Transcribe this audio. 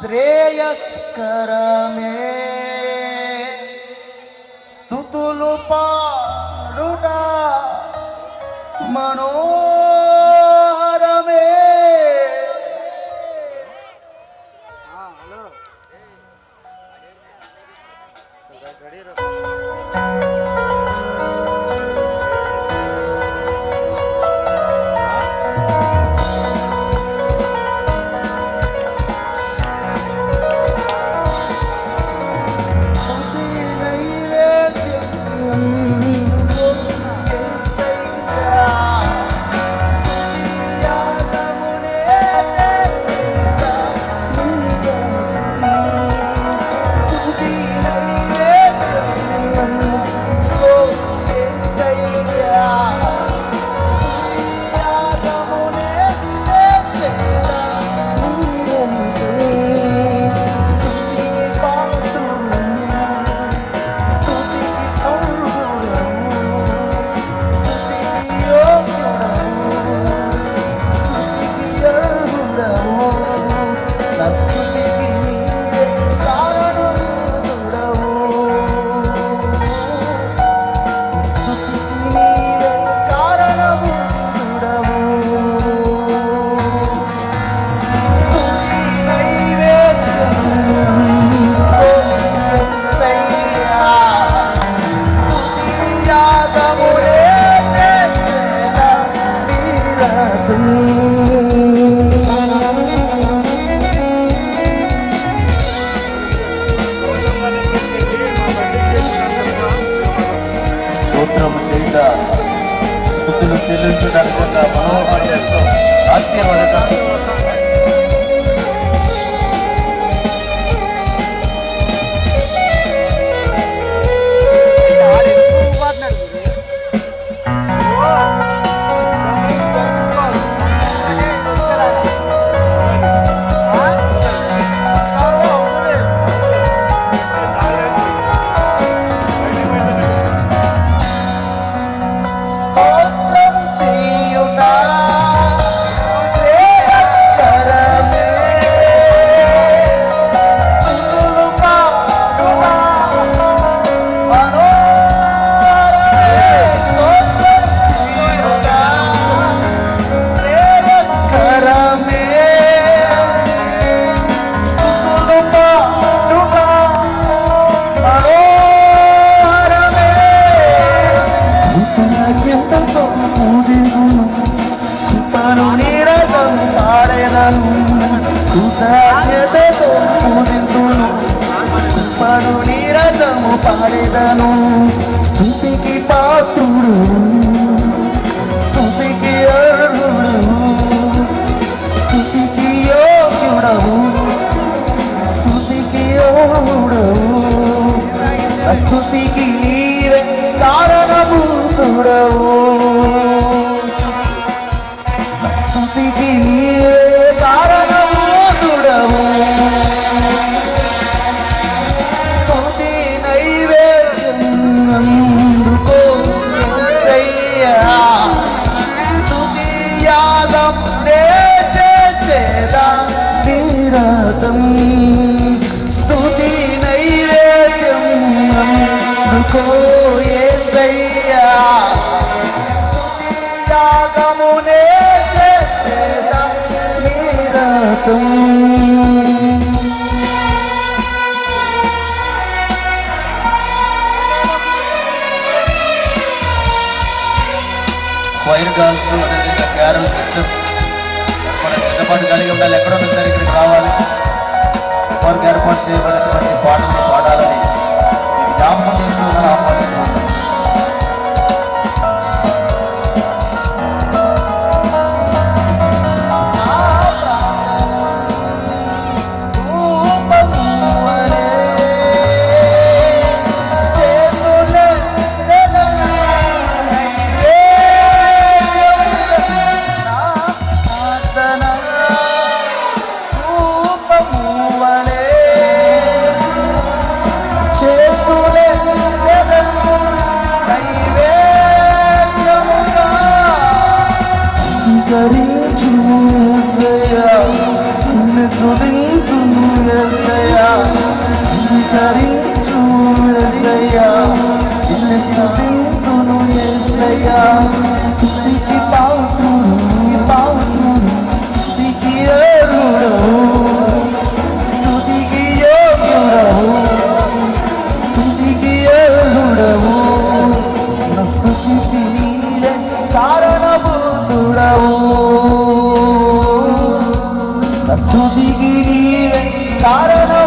శ్రేయస్కరమే. స్థుతులు పాడుట మనో స్థుతులు చెల్లించడానికి మనోహర్యంతో ఆశీర్వాదకరం స్తోత్రము కృతజ్ఞతతో పూజింతును కృపను నిరతం పాడేదను కృతజ్ఞతతో పూజింతును కృపను నిరతము పాడేదను స్థుతికి పాత్రుడు స్థుతికి అర్హుడు స్థుతికి యోగ్యుడవు. వైర్ గర్ల్స్ అదేవిధంగా క్యారల్ సిస్టమ్స్. కూడా సిద్ధపాటు కలిగి ఉండాలి ఎక్కడ ఉన్నా సరే ఇక్కడికి రావాలి. వారికి ఏర్పాటు చేయబడినటువంటి పాటలు పాడాలని జ్ఞాపకం చేసుకుంటున్నారు? కరించుము ఏసయ్యా నిన్ను స్తుతింతుము ఏసయ్యా కరించుము ఏసయ్యా నిన్ను స్తుతింతును ఏసయ్యా স্তুতি গিরি তারা